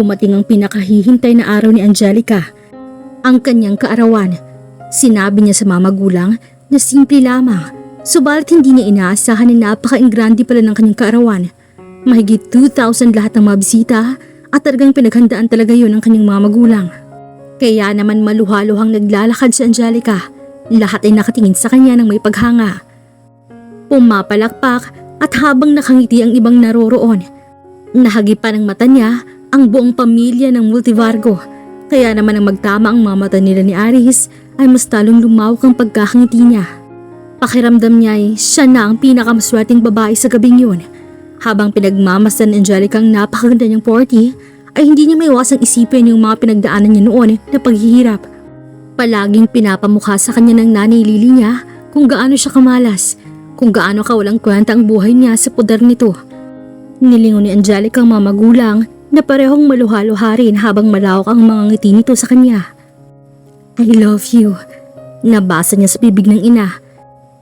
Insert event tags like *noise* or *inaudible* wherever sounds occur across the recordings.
Dumating ang pinakahihintay na araw ni Angelica. Ang kanyang kaarawan. Sinabi niya sa mga magulang na simple lamang. Subalit hindi niya inaasahan na napaka-ingrandi pala ng kanyang kaarawan. Mahigit 2,000 lahat ng mga bisita at talagang pinaghandaan talaga yun ng kanyang mga magulang. Kaya naman maluhaluhang naglalakad si Angelica. Lahat ay nakatingin sa kanya ng may paghanga. Pumapalakpak at habang nakangiti ang ibang naroroon, nahagipan ng mata niya ang buong pamilya ng Multivargo. Kaya naman ang magtama ang mga mata nila ni Aris ay mas talong lumawak ang pagkakangiti niya. Pakiramdam niya ay siya na ang pinakamaswerteng babae sa gabing yun. Habang pinagmamasdan ni Angelica ang napakaganda niyang 40, ay hindi niya maiwasang isipin yung mga pinagdaanan niya noon na paghihirap. Palaging pinapamukha sa kanya ng nanay Lily niya kung gaano siya kamalas, kung gaano kawalang kwenta ang buhay niya sa poder nito. Nilingon ni Angelica ang mga magulang na parehong maluha-luha rin habang malawak ang mga ngiti nito sa kanya. I love you. Nabasa niya sa bibig ng ina.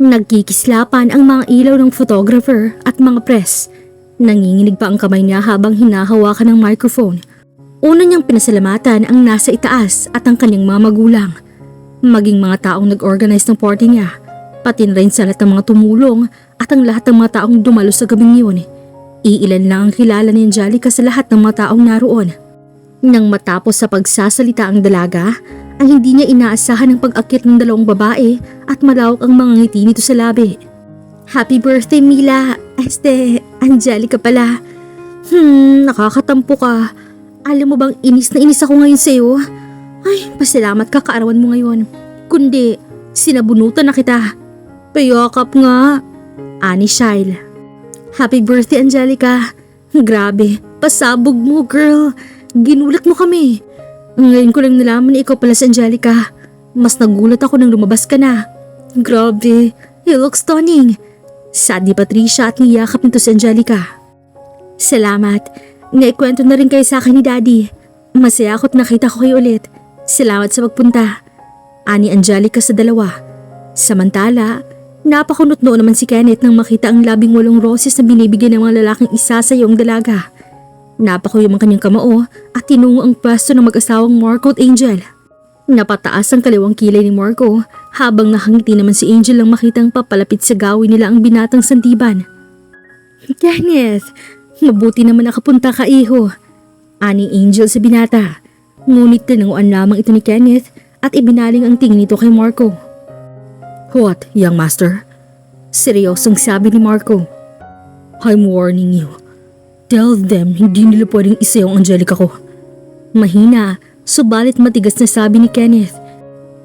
Nagkikislapan ang mga ilaw ng photographer at mga press. Nanginginig pa ang kamay niya habang hinahawakan ng microphone. Una niyang pinasalamatan ang nasa itaas at ang kanyang mga magulang. Maging mga taong nag-organize ng party niya. Pati na rin sa lahat ng mga tumulong at ang lahat ng mga taong dumalo sa gabing yun. Iilan lang ang kilala ni Angelica sa lahat ng mga taong naroon. Nang matapos sa pagsasalita ang dalaga, ay hindi niya inaasahan ang pag-akit ng dalawang babae at malawak ang mga ngiti nito sa labi. Happy birthday Mila! Este, Angelica pala. Hmm, nakakatampo ka. Alam mo bang inis na inis ako ngayon sa'yo? Ay, pasalamat ka kaarawan mo ngayon. Kundi, sinabunutan na kita. Payakap nga. Ani Shile. Happy birthday, Angelica. Grabe, pasabog mo, girl. Ginulat mo kami. Ngayon ko lang nalaman na ikaw pala si Angelica. Mas nagulat ako nang lumabas ka na. Grabe, you look stunning. Sad ni Patricia at niyakap nito si Angelica. Salamat. Naikwento na rin kayo sa akin ni Daddy. Masaya ako't nakita ko kayo ulit. Salamat sa pagpunta. Ani Angelica sa dalawa. Samantala, napakunot noon naman si Kenneth nang makita ang labing walong roses na binibigyan ng mga lalaking isa sa iyong dalaga. Napakuyom ang kanyang kamao at tinungo ang pwesto ng mag-asawang Marco at Angel. Napataas ang kaliwang kilay ni Marco habang nakangiti naman si Angel lang makitang papalapit sa gawin nila ang binatang sandiban. Kenneth, mabuti naman nakapunta ka iho. Aning Angel sa binata. Ngunit tinanguan lamang ito ni Kenneth at ibinaling ang tingin nito kay Marco. What, young master? Seryosong sabi ni Marco. I'm warning you. Tell them hindi nila pwedeng isa yung Angelica ko. Mahina, subalit matigas na sabi ni Kenneth.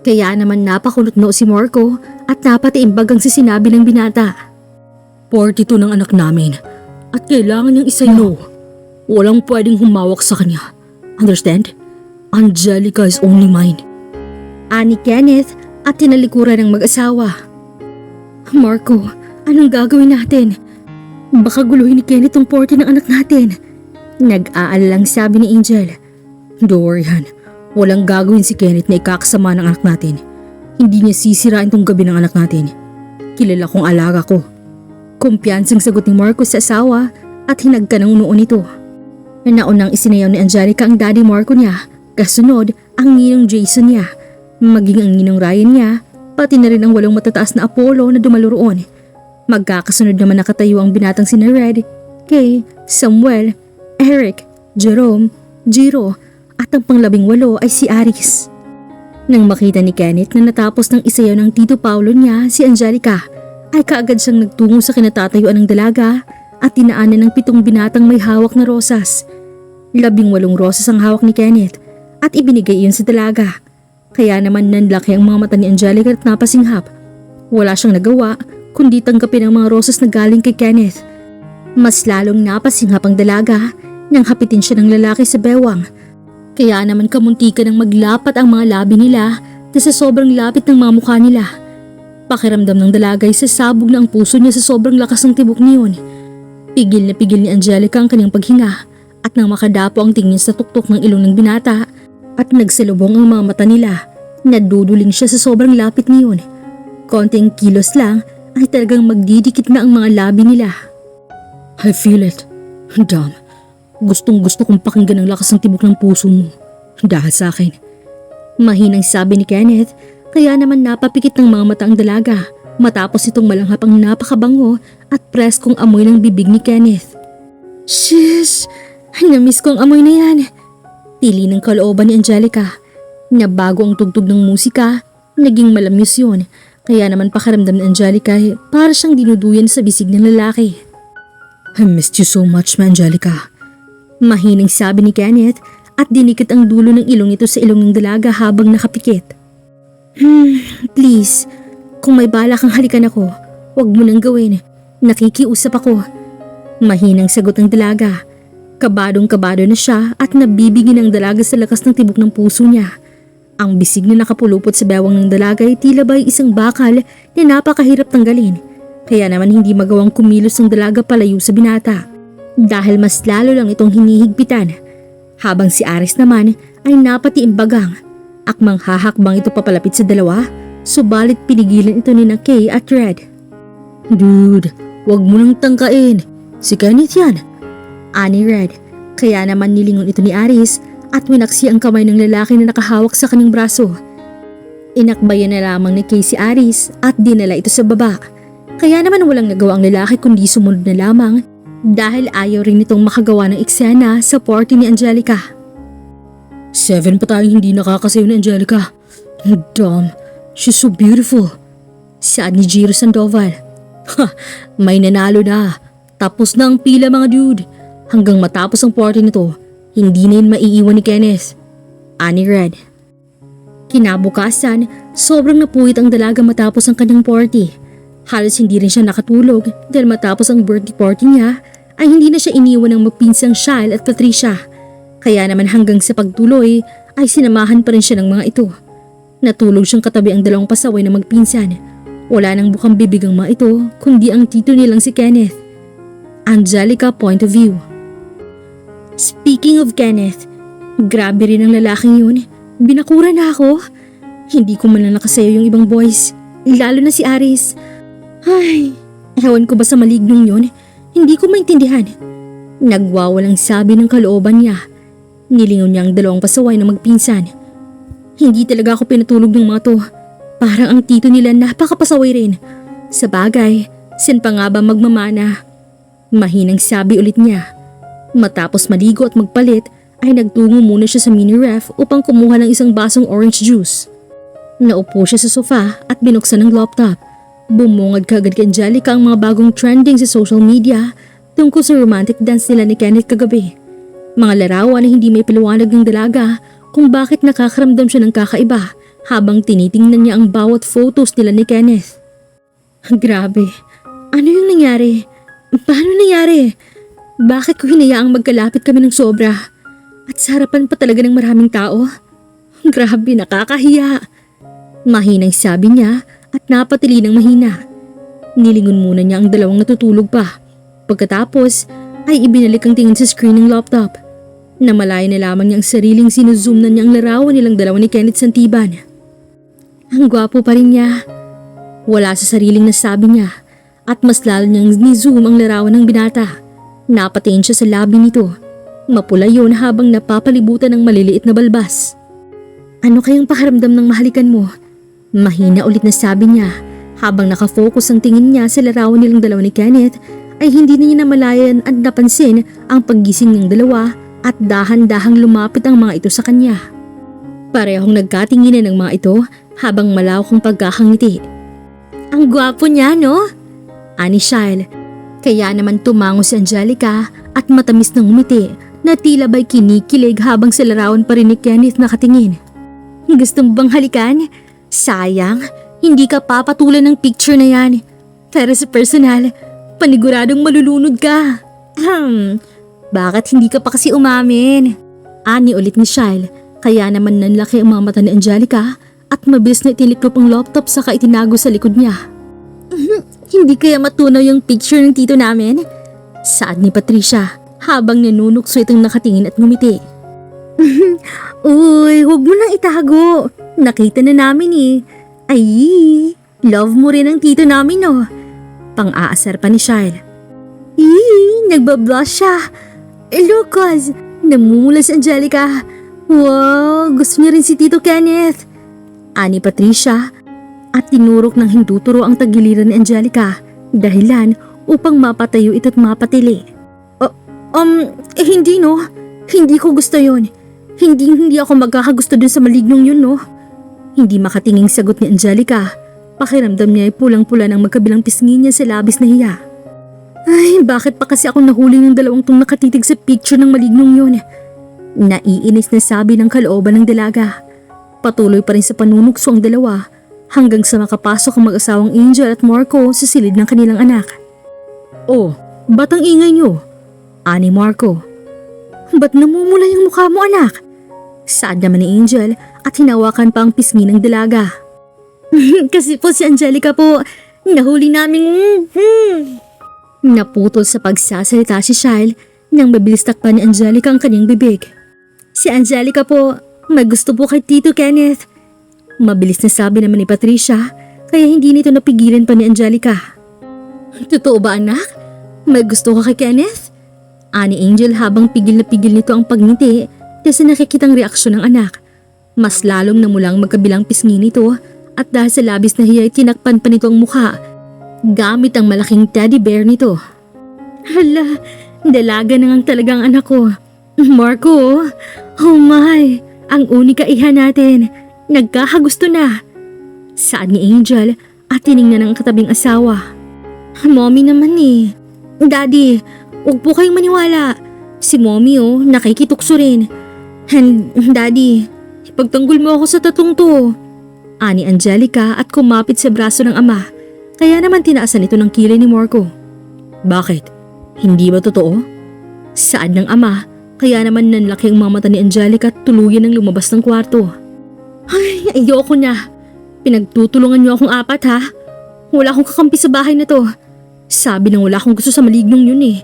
Kaya naman napakulot no si Marco at napatiimbag ang sinabi ng binata. 42 ng anak namin at kailangan niyang isa no. Walang pwedeng humawak sa kanya. Understand? Angelica is only mine. Ani Kenneth at tinalikuran ng mag-asawa. Marco, anong gagawin natin? Baka guluhin ni Kenneth ang porte ng anak natin. Nag-aalalang sabi ni Angel. Don't worry, Han. Walang gagawin si Kenneth na ikakasama ng anak natin. Hindi niya sisirain tong gabi ng anak natin. Kilala kong alaga ko. Kumpiyansang sagot ni Marco sa asawa at hinagka ng noon nito. Naunang isinayaw ni Angelica ang daddy Marco niya, kasunod ang ninong Jason niya, maging ang ninong Ryan niya, pati na rin ang walong matataas na Apollo na dumalo roon. Magkakasunod naman nakatayo ang binatang sina Red, Kay, Samuel, Eric, Jerome, Jiro, at ang panglabing walo ay si Aris. Nang makita ni Kenneth na natapos ng isayaw ng Tito Paulo niya si Angelica, ay kaagad siyang nagtungo sa kinatatayuan ng dalaga at tinaanan ng pitong binatang may hawak na rosas. Labing walong rosas ang hawak ni Kenneth at ibinigay iyon sa dalaga. Kaya naman nanlaki ang mga mata ni Angelica at napasinghap. Wala siyang nagawa kundi tanggapin ang mga rosas na galing kay Kenneth. Mas lalong napasinghap ang dalaga nang hapitin siya ng lalaki sa bewang. Kaya naman kamuntikan ng maglapat ang mga labi nila na sa sobrang lapit ng mga mukha nila. Pakiramdam ng dalaga ay sasabog na ang puso niya sa sobrang lakas ng tibok niyon. Pigil na pigil ni Angelica ang kanyang paghinga at nang makadapo ang tingin sa tuktok ng ilong ng binata at nagsalubong ang mga mata nila, naduduling siya sa sobrang lapit niyon. Konting kilos lang ay talagang magdidikit na ang mga labi nila. I feel it. Damn. Gustong gusto kong pakinggan ang lakas ng tibok ng puso mo. Dahil sa akin. Mahinang sabi ni Kenneth, kaya naman napapikit ng mga mata ang dalaga matapos itong malanghap ang napakabango at preskong amoy ng bibig ni Kenneth. Shish! Namiss ko ang amoy na yan. Tili ng kalooban ni Angelica na bago ang tugtog ng musika, naging malamyos yun. Kaya naman pakaramdam ni Angelica eh, para siyang dinuduyan sa bisig ng lalaki. I missed you so much, ma Angelica. Mahining sabi ni Kenneth at dinikit ang dulo ng ilong nito sa ilong ng dalaga habang nakapikit. Hmm, please, kung may bala kang halikan ako, huwag mo nang gawin. Nakikiusap ako. Mahinang sagot ng dalaga. Kabadong kabado na siya at nabibigin ang dalaga sa lakas ng tibok ng puso niya. Ang bisig na nakapulupot sa bewang ng dalaga ay tila ba isang bakal na napakahirap tanggalin. Kaya naman hindi magawang kumilos ang dalaga palayo sa binata. Dahil mas lalo lang itong hinihigpitan. Habang si Aris naman ay napatiimbagang. Akmang hahakbang ito papalapit sa dalawa, subalit pinigilan ito ni na Kay at Red. Dude, wag mo nang tangkain. Si Kenneth yan. Ani Red, kaya naman nilingon ito ni Aris at winaksi ang kamay ng lalaki na nakahawak sa kanyang braso. Inakbayan na lamang ni si Aris at dinala ito sa baba. Kaya naman walang nagawa ang lalaki kundi sumunod na lamang dahil ayaw rin nitong makagawa ng eksena sa party ni Angelica. Seven pa tayong hindi nakakasayo ni Angelica. Dumb. She's so beautiful. Saad ni Jiro Sandoval. Ha, *laughs* may nanalo na. Tapos na ang pila mga dude. Hanggang matapos ang party nito, hindi na yun maiiwan ni Kenneth. Ani Red. Kinabukasan, sobrang napuwit ang dalaga matapos ang kanyang party. Halos hindi rin siya nakatulog dahil matapos ang birthday party niya ay hindi na siya iniwan ng magpinsang Shyle at Patricia. Kaya naman hanggang sa pagtuloy ay sinamahan pa rin siya ng mga ito. Natulog siyang katabi ang dalawang pasaway na magpinsan. Wala nang bukang bibig ang mga ito kundi ang tito nilang si Kenneth. Angelica point of view. Speaking of Kenneth, grabe rin ang lalaking yun. Binakura na ako. Hindi ko man nakasayo yung ibang boys. Lalo na si Aris. Ay, ewan ko ba sa malignong yun? Hindi ko maintindihan. Nagwawalang sabi ng kalooban niya. Nilingon niya ang dalawang pasaway na magpinsan. Hindi talaga ako pinatulog ng mga to. Parang ang tito nila napakapasaway rin. Sa bagay, sin pa nga ba magmamana? Mahinang sabi ulit niya. Matapos maligo at magpalit, ay nagtungo muna siya sa mini ref upang kumuha ng isang basong orange juice. Naupo siya sa sofa at binuksan ang laptop. Bumungad kagad kay Angelica ang mga bagong trending sa social media tungkol sa romantic dance nila ni Kenneth kagabi. Mga larawan na hindi may paliwanag ng dalaga kung bakit nakakaramdam siya ng kakaiba habang tinitingnan niya ang bawat photos nila ni Kenneth. Grabe, ano yung nangyari? Paano nangyari? Bakit ko hinayaang magkalapit kami ng sobra? At sa harapan pa talaga ng maraming tao? Grabe, nakakahiya. Mahinang sabi niya at napatili ng mahina. Nilingon muna niya ang dalawang natutulog pa. Pagkatapos ay ibinalik ang tingin sa screen ng laptop. Namalaya na lamang niya ang sariling sinuzoom na niya ang larawan nilang dalawa ni Kenneth Santiban. Ang gwapo pa rin niya. Wala sa sariling nasabi niya at mas lalo niyang ni-zoom ang larawan ng binata. Napatingin siya sa labi nito. Mapula yun habang napapalibutan ng maliliit na balbas. Ano kayang pakaramdam ng mahalikan mo? Mahina ulit na sabi niya habang nakafocus ang tingin niya sa larawan nilang dalawa ni Kenneth ay hindi na niya namalayan at napansin ang paggising ng dalawa at dahan-dahang lumapit ang mga ito sa kanya. Parehong nagkatinginan ng mga ito habang malawak ang pagkakangiti. Ang gwapo niya, no? Ani Shyle. Kaya naman tumango si Angelica at matamis ng umiti na tila ba'y kinikilig habang sa larawan pa rin ni Kenneth nakatingin. Gusto mo bang halikan? Sayang, hindi ka papatulan ng picture na yan. Pero sa personal, paniguradong malulunod ka. Hmm, bakit hindi ka pa kasi umamin? Ani ulit ni Shyle, kaya naman nanlaki ang mga mata ni Angelica at mabilis na itiniklop ang laptop saka itinago sa likod niya. Hindi kaya matunaw yung picture ng tito namin? Saad ni Patricia habang nanunukso itong nakatingin at ngumiti. *laughs* Uy, huwag mo nang itago. Nakita na namin eh. Ay, love mo rin ang tito namin no. Pang-aasar pa ni Shyle. Ih, nagbablush siya. Eh, Lucas! Namumula si Angelica. Wow, gusto niya rin si Tito Kenneth. Ani Patricia at tinurok ng hinduturo ang tagiliran ni Angelica dahilan upang mapatayo ito't mapatili. Uh, um, eh, hindi no. Hindi ko gusto yon. Hindi hindi ako magkakagusto dun sa malignong yun no. Hindi makatinging sagot ni Angelica. Pakiramdam niya ay pulang-pula ng magkabilang pisngi niya sa labis na hiya. Ay, bakit pa kasi ako nahuli ng dalawang tong nakatitig sa picture ng malignong yun? Naiinis na sabi ng kalooban ng dalaga. Patuloy pa rin sa panunukso ang dalawa hanggang sa makapasok ang mag-asawang Angel at Marco sa silid ng kanilang anak. Oh, ba't ang ingay niyo? Ani Marco. Ba't namumula yung mukha mo anak? Saan naman ni Angel at hinawakan pa ang pisngi ng dalaga. *laughs* Kasi po si Angelica po, nahuli naming... Naputol sa pagsasalita si Shile nang mabilis takpan ni Angelica ang kanyang bibig. Si Angelica po, may gusto po kay Tito Kenneth. Mabilis na sabi naman ni Patricia kaya hindi nito napigilan pa ni Angelica. Totoo ba anak? May gusto ka kay Kenneth? Ani Angel habang pigil na pigil nito ang pagngiti kasi nakikitang reaksyon ng anak. Mas lalong namulang magkabilang pisngi nito at dahil sa labis na hiyay tinakpan pa nito ang mukha gamit ang malaking teddy bear nito. Hala, dalaga na nga talagang anak ko. Marco, oh my, ang unika iha natin. Nagkakagusto na. Saan ni Angel at tiningnan ng katabing asawa. Mommy naman eh. Daddy, huwag po kayong maniwala. Si Mommy oh, nakikitukso rin. And Daddy, ipagtanggol mo ako sa tatong to. Ani Angelica at kumapit sa braso ng ama. Kaya naman tinaasan ito ng kilay ni Marco. Bakit? Hindi ba totoo? Saan ng ama? Kaya naman nanlaki ang mga mata ni Angelica at tuluyan ng lumabas ng kwarto. Ay, ayoko na. Pinagtutulungan niyo akong apat ha. Wala akong kakampi sa bahay na to. Sabi nang wala akong gusto sa malignong yun eh.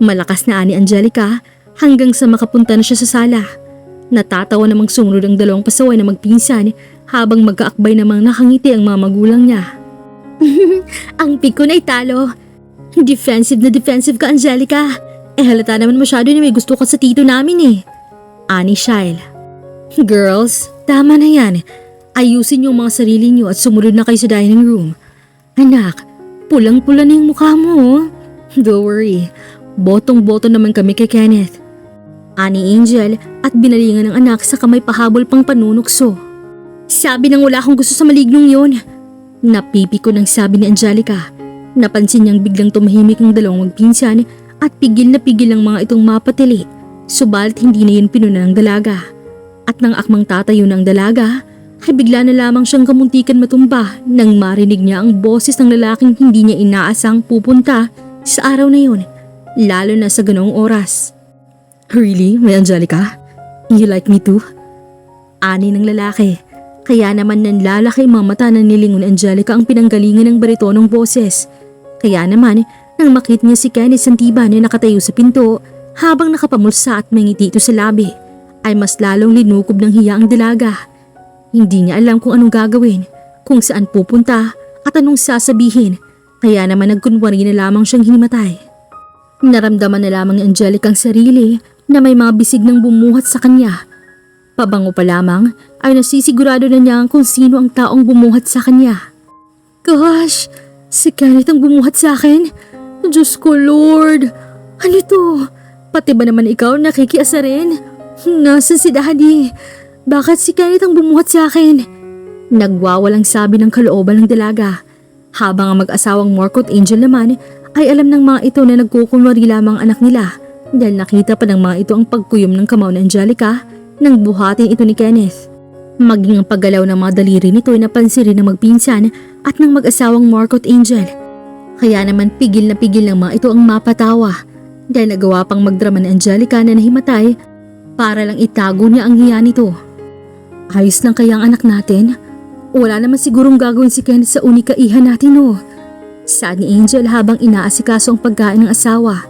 Malakas na ani Angelica hanggang sa makapunta na siya sa sala. Natatawa namang sumunod ang dalawang pasaway na magpinsan habang magkaakbay namang nakangiti ang mga magulang niya. *laughs* ang pick ko na italo. Defensive na defensive ka, Angelica. Eh halata naman masyado na may gusto ka sa tito namin eh. Ani Shile. Girls, tama na yan. Ayusin yung mga sarili niyo at sumunod na kayo sa dining room. Anak, pulang-pula na yung mukha mo. oh. Don't worry, botong-boto naman kami kay Kenneth. Ani Angel at binalingan ng anak sa kamay pahabol pang panunukso. Sabi nang wala akong gusto sa malignong yon. Napipi ko ng sabi ni Angelica. Napansin niyang biglang tumahimik ang dalawang magpinsan at pigil na pigil ang mga itong mapatili. Subalit hindi na yun pinuna ng dalaga. Nang akmang tatayo ng dalaga, ay bigla na lamang siyang kamuntikan matumba nang marinig niya ang boses ng lalaking hindi niya inaasang pupunta sa araw na yun, lalo na sa ganong oras. Really, may Angelica? You like me too? Ani ng lalaki. Kaya naman nanlalaki mga mata ng nilingon ni Angelica ang pinanggalingan ng baritonong boses. Kaya naman, nang makita niya si Kenneth Santiba na nakatayo sa pinto habang nakapamulsa at may ngiti ito sa labi, ay mas lalong linukob ng hiya ang dalaga. Hindi niya alam kung anong gagawin, kung saan pupunta at anong sasabihin, kaya naman nagkunwari na lamang siyang hinimatay. Naramdaman na lamang ni Angelica ang sarili na may mga bisig ng bumuhat sa kanya. Pabango pa lamang ay nasisigurado na niya kung sino ang taong bumuhat sa kanya. Gosh, si Kenneth ang bumuhat sa akin? Diyos ko Lord, ano to? Pati ba naman ikaw nakikiasa rin? Nasaan si Daddy? Bakit si Kenneth ang bumuhat sa akin? Nagwawalang sabi ng kalooban ng dalaga. Habang ang mag-asawang Marco at Angel naman ay alam ng mga ito na nagkukunwari lamang ang anak nila dahil nakita pa ng mga ito ang pagkuyom ng kamao ni Angelica nang buhatin ito ni Kenneth. Maging ang paggalaw ng mga daliri nito ay napansin rin ng magpinsan at ng mag-asawang Marco at Angel. Kaya naman pigil na pigil ng mga ito ang mapatawa dahil nagawa pang magdrama ni Angelica na nahimatay para lang itago niya ang hiya nito. Ayos lang kaya ang anak natin? Wala naman sigurong gagawin si Kenneth sa unika iha natin oh. Saad ni Angel habang inaasikaso ang pagkain ng asawa.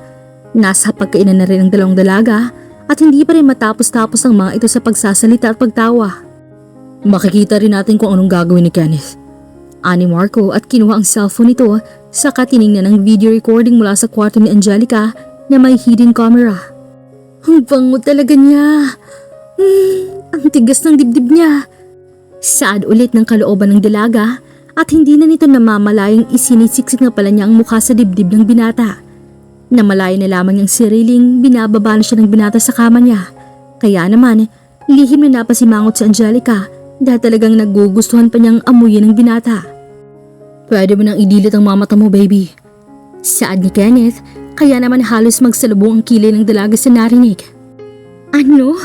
Nasa pagkainan na rin ang dalawang dalaga at hindi pa rin matapos-tapos ang mga ito sa pagsasalita at pagtawa. Makikita rin natin kung anong gagawin ni Kenneth. Ani Marco at kinuha ang cellphone nito saka tiningnan ang video recording mula sa kwarto ni Angelica na may hidden camera. Ang bango talaga niya. Hmm, ang tigas ng dibdib niya. Saad ulit ng kalooban ng dalaga at hindi na nito namamalayang isinisiksik na pala niya ang mukha sa dibdib ng binata. Namalaya na lamang niyang siriling binababa na siya ng binata sa kama niya. Kaya naman, lihim na napasimangot si Angelica dahil talagang nagugustuhan pa niyang amuyin ng binata. Pwede mo nang idilit ang mga mata mo, baby. Saad ni Kenneth, kaya naman halos magsalubong ang kilay ng dalaga sa narinig. Ano?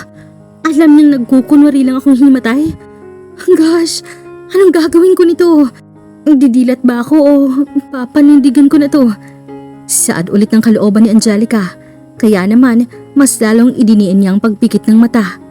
Alam niyang nagkukunwari lang akong himatay? Gosh, anong gagawin ko nito? Didilat ba ako o papanindigan ko na to? Saad ulit ng kalooban ni Angelica. Kaya naman, mas lalong idiniin niya ang pagpikit ng mata.